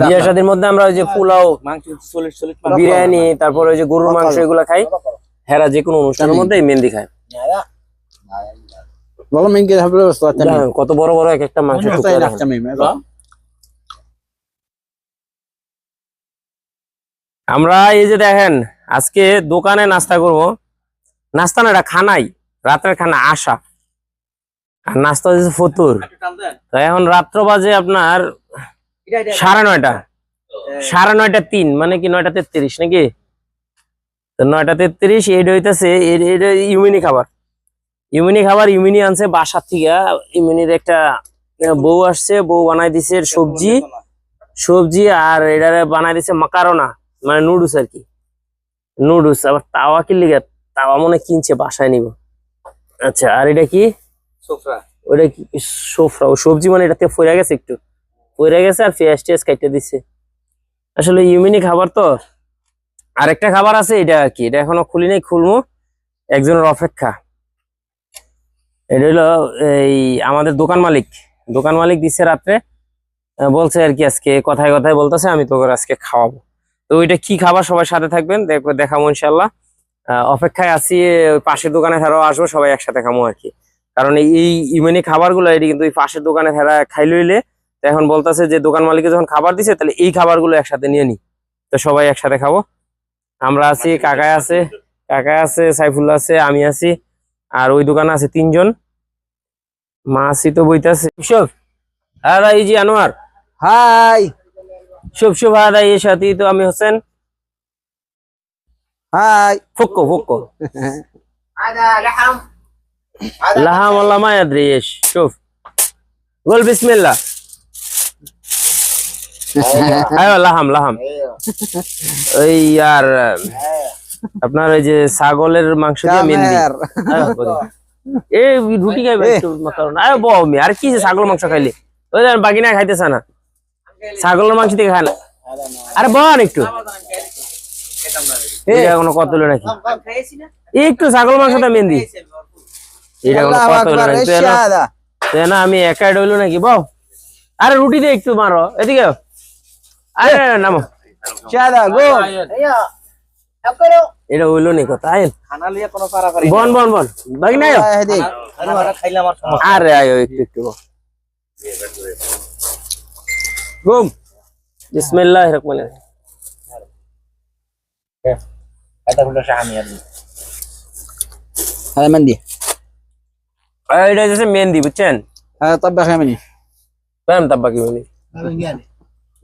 বিয়ের সাদের মধ্যে আমরা ওই যে পোলাও বিরিয়ানি তারপর ওই যে গরুর মাংস এগুলো খাই। হেরা যে কোনো অনুষ্ঠানের মধ্যে মেহেন্দি খায়। কত বড় বড় এক একটা মাংস আমরা এই যে দেখেন আজকে দোকানে নাস্তা করব। নাস্তা না এটা খানাই। রাতের খানা আসা আর নাস্তা হচ্ছে ফতুর। তো এখন রাত্র বাজে আপনার সাড়ে নয়টা। সাড়ে নয়টা তিন মানে কি নয়টা তেত্রিশ নাকি? তো নয়টা তেত্রিশ এইটা হইতেছে এটা ইউমিনি খাবার। ইউমিনি খাবার ইউমিনি আনছে বাসার থেকে। ইউমিনির একটা বউ আসছে বউ বানাই দিছে সবজি সবজি আর এটারে বানাই দিছে মাকারোনা মানে নুডলস আর কি। নুডলস আবার তাওয়া কি লিগে? তাওয়া মনে কিনছে বাসায় নিব। আচ্ছা আর এটা কি? সোফরা। ওটা কি? সোফরা ও সবজি মানে এটাতে ফইরা গেছে একটু। ফইরা গেছে আর পেঁয়াজ টেয়াজ কাটতে দিচ্ছে আসলে ইউমিনি খাবার তো আরেকটা খাবার আছে, এটা কি? এটা এখনও খুলি নাই খুলবো একজনের অপেক্ষা। এটা হলো এই আমাদের দোকান মালিক। দোকান মালিক দিচ্ছে রাত্রে বলছে আর কি আজকে কথায় কথায় বলতেছে, আমি তোকে আজকে খাওয়াবো। তো ওইটা কি খাবার? সবাই সাথে থাকবেন, দেখব ইনশাল্লাহ অপেক্ষায় আছি, ওই পাশের দোকানে ছাড়াও আসব, সবাই একসাথে খামো আর কি। কারণ এই ইউনিক খাবারগুলো, এটি কিন্তু এই পাশের দোকানে তারা খাই লইলে এখন বলতেছে যে দোকান মালিকে যখন খাবার দিছে তাহলে এই খাবারগুলো একসাথে নিয়ে নি। তো সবাই একসাথে খাব। আমরা আছি কাকায় আছে কাকায় আছে সাইফুল্লা আছে আমি আছি আর ওই দোকানে আছে তিনজন। মা আছি তো বইতাছে। সব হ্যাঁ এই জি আনোয়ার। হাই। শুভ শুভ হ্যাঁ হাদা এর সাথে তো আমি হোসেন। হাই। ফুক্কো ফুক্কো। লাহাম আল্লাহ মায়াদ্রিয়েশ শুভ। গোল বিসমিল্লাহ। আপনার ওই যে ছাগলের মাংস রুটি আর কি ছাগল মাংস খাইলে। ওই আর বাকি না খাইতেছ না। ছাগলের মাংস থেকে খায় না। আরে বল একটু। নাকি? ছাগল মেহেন্দি এটা আমি একাই রইল নাকি বাও আরে রুটি দিয়ে একটু মারো। এদিকে আরে নামো। এটা হইল নি কথা আইন বন বন বন। বাকি নাই। আরে আয় একটু একটু গুম বিসমিল্লাহ রহমান মেহেন্দি। এটা মেহেন্দি বুঝছেন? হ্যাঁ তাব্বা খাই কি মেনি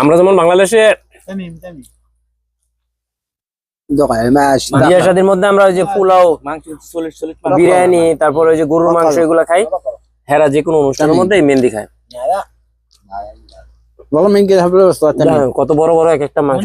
আমরা যেমন বাংলাদেশে বিয়ে সাদির মধ্যে আমরা ওই যে পোলাও বিরিয়ানি তারপর ওই যে গরুর মাংস এগুলো খাই। হেরা যে কোনো অনুষ্ঠানের মধ্যে মেহেন্দি খায়। কত বড় বড় এক একটা মাংস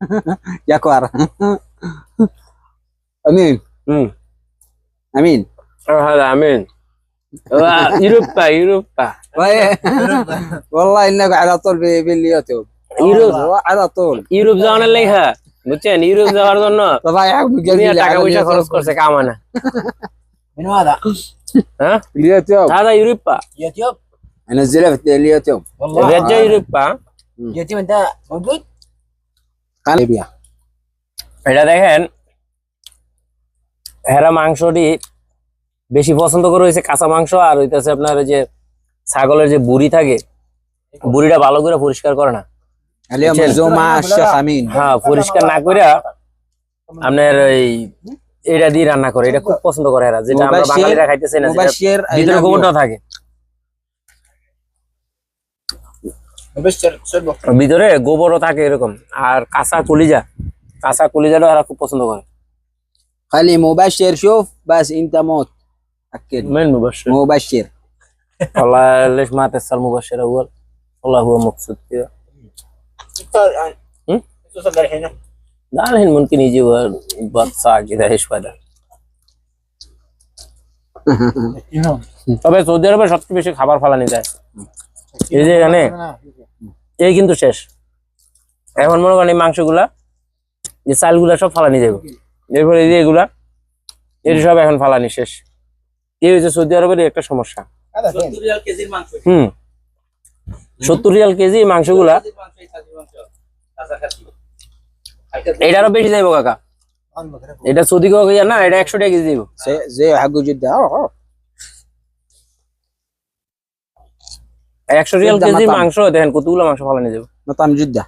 يكوار امين امم امين هذا امين آه، يوروبا يوروبا وي- والله انك على طول في في اليوتيوب يوروب على طول ইউরোপ যাওয়ার লেখা বুঝছেন ইউরোপ যাওয়ার জন্য تضيع দুনিয়া بقلبي টাকা على পয়সা খরচ اليوتيوب করছে কামানা من هذا؟ হ্যাঁ اليوتيوب هذا يوروبا يوتيوب انزلها في اليوتيوب والله রেজা ইউরোপা يوتيوب انت موجود؟ কালেবিয়া। এটা দেখেন হেরা মাংসটি বেশি পছন্দ করে হয়েছে কাঁচা মাংস আর হইতেছে আপনার যে ছাগলের যে বুড়ি থাকে বুড়িটা ভালো করে পরিষ্কার করে না। হ্যাঁ পরিষ্কার না করিয়া আপনার ওই এটা দিয়ে রান্না করে এটা খুব পছন্দ করে হেরা যেটা আমরা বাঙালিরা খাইতেছি না গোবরটা থাকে। ভিতরে গোবরও থাকে এরকম আর কাঁচা কলিজা কাঁচা কলিজাটা এরা খুব পছন্দ করে خلي مبشر شوف بس انت موت اكد মেন মুবাশশির مبشر والله ليش ما تسأل مبشر أول والله هو مبسوط كذا هم؟ توصل الحين لا الحين ممكن يجي بعد ساعة كذا ايش فايدة তবে সৌদি আরবে সবচেয়ে বেশি খাবার ফালানি যায় এই যে এখানে এই কিন্তু শেষ। এখন মনে করেন এই মাংসগুলা যে চালগুলা সব ফালানি যাবে এরপরে এই যে এগুলা এটি সব এখন ফালানি শেষ। এই হচ্ছে সৌদি আরবের একটা সমস্যা। হম। সত্তর রিয়াল কেজি মাংসগুলা। এটা আরও বেশি যাইব কাকা। এটা সৌদি কাকা না এটা একশো টাকা কেজি যাইব যে হাগু যদি 100 রিয়াল কেজি মাংস কতগুলো মাংস ভালো নিয়ে না না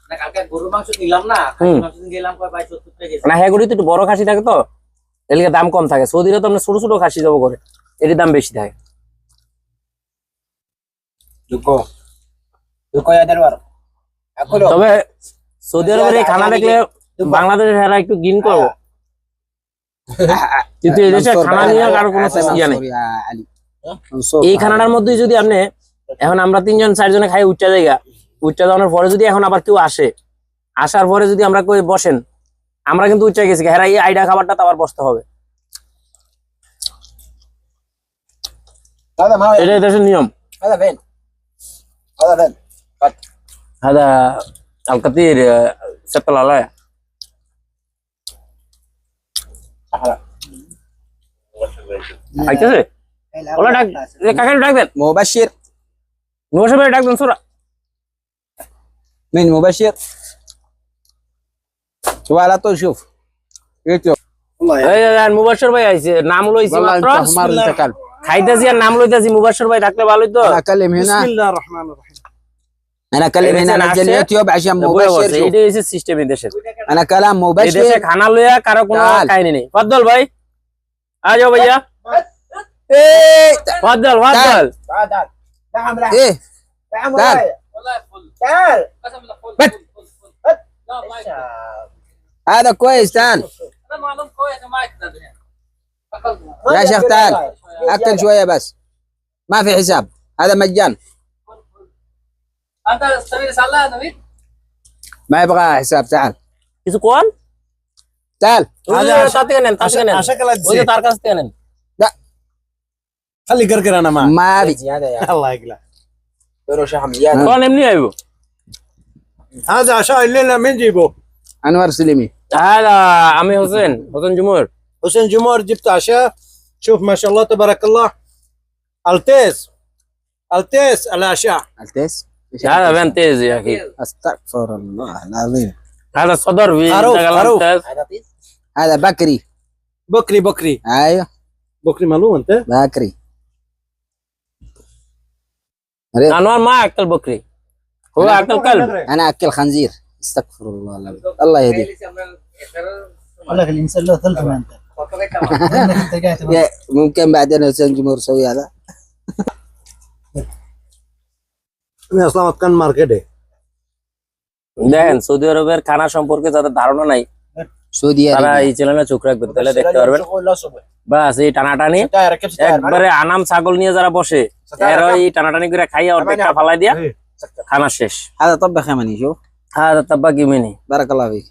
মানে কালকে মাংস নিলাম না গেলাম কয় ভাই 70 না তো একটু বড় খাসি থাকে তো দাম কম থাকে। তো আমরা ছোট ছোট খাসি করে এর দাম বেশি থাকে। তবে এই খানা দেখলে বাংলাদেশের হেরা একটু গিন করব। কিন্তু এই দেশে খানা নিয়ে কারও কোনো নেই। এই খানাটার মধ্যে যদি আপনি এখন আমরা তিনজন চারজনে খাই উচ্চা জায়গা উচ্চা যাওয়ার পরে যদি এখন আবার কেউ আসে আসার পরে যদি আমরা কই বসেন আমরা কিন্তু উচ্চা গেছি হেরা এই আইডা খাবারটা তো আবার বসতে হবে هذا ما هو এটাই দেশের নিয়ম هذا فين هذا فين هذا الكثير شكل عليا আইতেছে ওলা ডাক এ কাকারে ডাক দেন مبشر নবশে ভাই ডাক দেন সোরা من مبشر شوف على طول شوف يوتيوب এই দেন মুবাশশির ভাই আইছে নাম লইছি والله মাত্র انت حمار انت كلب খাইতেছি আর নাম লইতাছি মুবাশশির ভাই থাকলে ভালোই তো انا اكلم هنا الله الرحمن الرحيم انا اكلم إيه هنا مثلاً انزل عشان- يوتيوب عشان বইয়া مبشر বসে, شوف এইটাই হচ্ছে সিস্টেম এই দেশের انا كلام এই দেশে مبشر খানা লইয়া কারো কোনো ডাল। কাহিনী নেই ফদ্দল ভাই আ যাও ভাইয়া ايه ফদ্দল ফদ্দল تعال تعال نعم لا ايه نعم تعال. والله فل تعال قسم بالله فل بت. فل فل فل لا ما هذا كويس تعال انا معلوم كويس ما يقدر يا شيخ تعال اكل شويه بس ما في حساب هذا مجان انت سمير صلاه نبيل ما يبغى حساب تعال কিছু কোন تعال ওই যে তার থেকে নেন তার থেকে নেন عشان ওই যে তার কাছ থেকে নেন خلي قرقر أنا معك. ما أبي. الله يقلع. فروش حميات أنا من جايبه؟ هذا عشاء الليلة من جيبه؟ أنور سليمي. هذا عمي حسين حسين جمهور. حسين جمهور جبت عشاء. شوف ما شاء الله تبارك الله. ألتيس. ألتيس العشاء. ألتيس؟ هذا فين تيز يا أخي؟ أستغفر الله العظيم. هذا صدر في خروف خروف هذا بكري. بكري بكري. أيوه. بكري مالو انت بكري. انوار ما اكل بكري هو اكل كلب انا اكل خنزير استغفر الله العظيم الله يهديك اقول لك الانسان له ثلث ما انت لانك انت قاعد تبغى- يا- ممكن بعدين حسين جمهور يسوي هذا আমি আসলামাত খান মার্কেটে দেখেন সৌদি আরবের খানা সম্পর্কে যাদের ধারণা নাই سعودي তারা عربية এই চ্যানেলে চোখ রাখবেন তাহলে দেখতে পারবেন لا صبح বাস এই টানাটানি ستاير ركب ستاير একবারে আনাম ছাগল নিয়ে যারা বসে এরা এই টানাটানি করে খাইয়া অর্ধেকটা ফালাই দিয়া খানা শেষ هذا طبخ يمني شوف هذا طباقي مني بارك الله فيك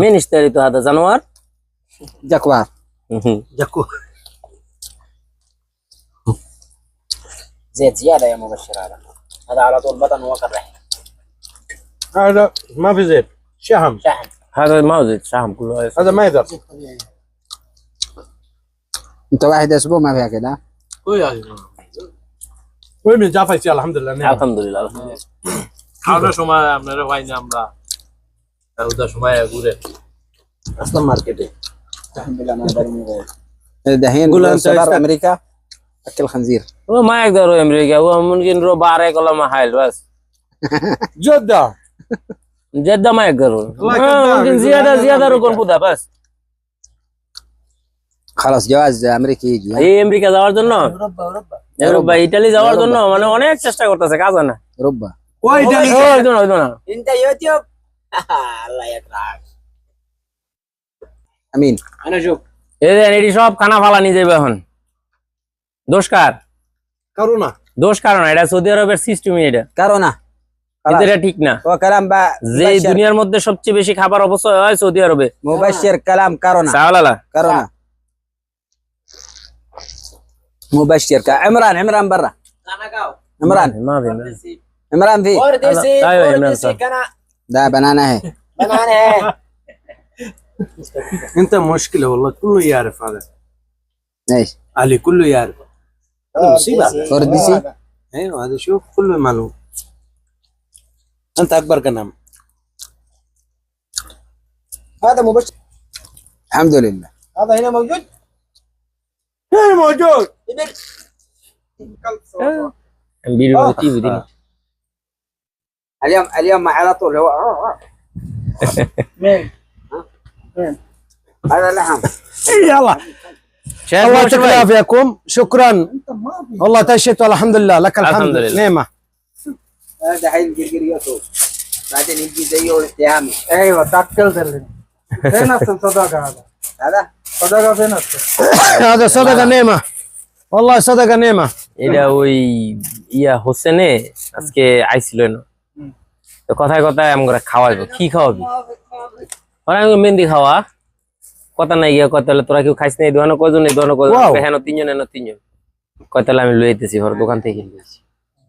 مين اشتريته هذا جنوار جاكوار جاكو زيت زياده يا مبشر هذا هذا على طول بطن وقر رحم هذا ما في زيت شحم شحم هذا ما زيت شحم كله هذا ما يقدر انت واحد اسبوع ما فيها كده وين من جافا الحمد لله نعم الحمد لله الحمد لله খাওয়ার সময় আপনারা হয়নি আমরা ওদের সময় ঘুরে আসলাম মার্কেটে دحين قول أنت سفر إيش تك- امريكا اكل خنزير ও মায়ের ধরো আমেরিকা ও মমকিন রো বারে কলমা হাইল বাস جدة জেদ্দা মায়ের ধরো الله يكرمك. মমকিন জিয়াদা জিয়াদা রকম বুদা খালাস যাওয়া আমেরিকা এই আমেরিকা যাওয়ার জন্য? রোববা ইতালি যাওয়ার জন্য মানে অনেক চেষ্টা করতেছে কাজ না। রোববা কই ইতালি হ্যাঁ, হইতো না হইতো না। ইনটা ইউটিউব আল্লাহ এক একরাক আমিন। আনাজুক এই দেন এডি সব খানা ফালা নিয়ে যাবে এখন। দোষকার করোনা। দোষ কারণ এটা সৌদি আরবের সিস্টেমই এটা। করোনা। এটা ঠিক না। ও কালাম বা যে দুনিয়ার মধ্যে সবচেয়ে বেশি খাবার অপচয় হয় সৌদি আরবে। মুবাশশির কালাম করোনা। সাওলালা করোনা। مبشر. عمران عمران برا. عمران. عمران في. عمران اوردسي صح. كان ده بنانا اهي بنانا أنت مشكلة والله كله يعرف هذا. إيش؟ علي كله يعرف. هذا مصيبة. فردسي أيوه هذا شوف كله معلوم. أنت أكبر كلام هذا مبشر. الحمد لله. هذا هنا موجود؟ هاي موجود. امبيريو آه. آه. اليوم اليوم على طول هو آه، مين؟ هذا لحم. إيه، يلا. الله يعطيك يعافيكم شكرا. والله تشيت والحمد لله لك الحمد. نعمة. هذا حين جرجريته بعدين يجي زيه التهامي أيوه تاكلت فين الصداقه هذا؟ هذا؟ আচ্ছা সদাকা নেমা আল্লাহ সদাকা নেমা এটা ওই ইয়া হোসেনে আজকে আইছিল না কথায় কথায় আমি করে কি খাওয়াবি? মেহেন্দি খাওয়া। কথা নাই গিয়া কথা তোরা কেউ খাইস নাই দোকানো কজন দোকানো কজন হ্যাঁ তিনজন হ্যাঁ তিনজন। কথা আমি লই আইতেছি ওর দোকান থেকে লইছি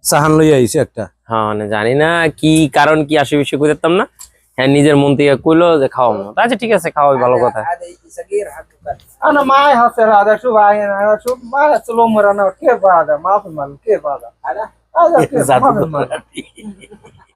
সাহান লই আইছি একটা। হ্যাঁ মানে জানি না কি কারণ কি আশেপাশে করতাম না। হ্যাঁ নিজের মন থেকে কইলো যে মনে আচ্ছা ঠিক আছে খাওয়াই ভালো কথা। কে বাদা? মাফ মাল কে বাদা?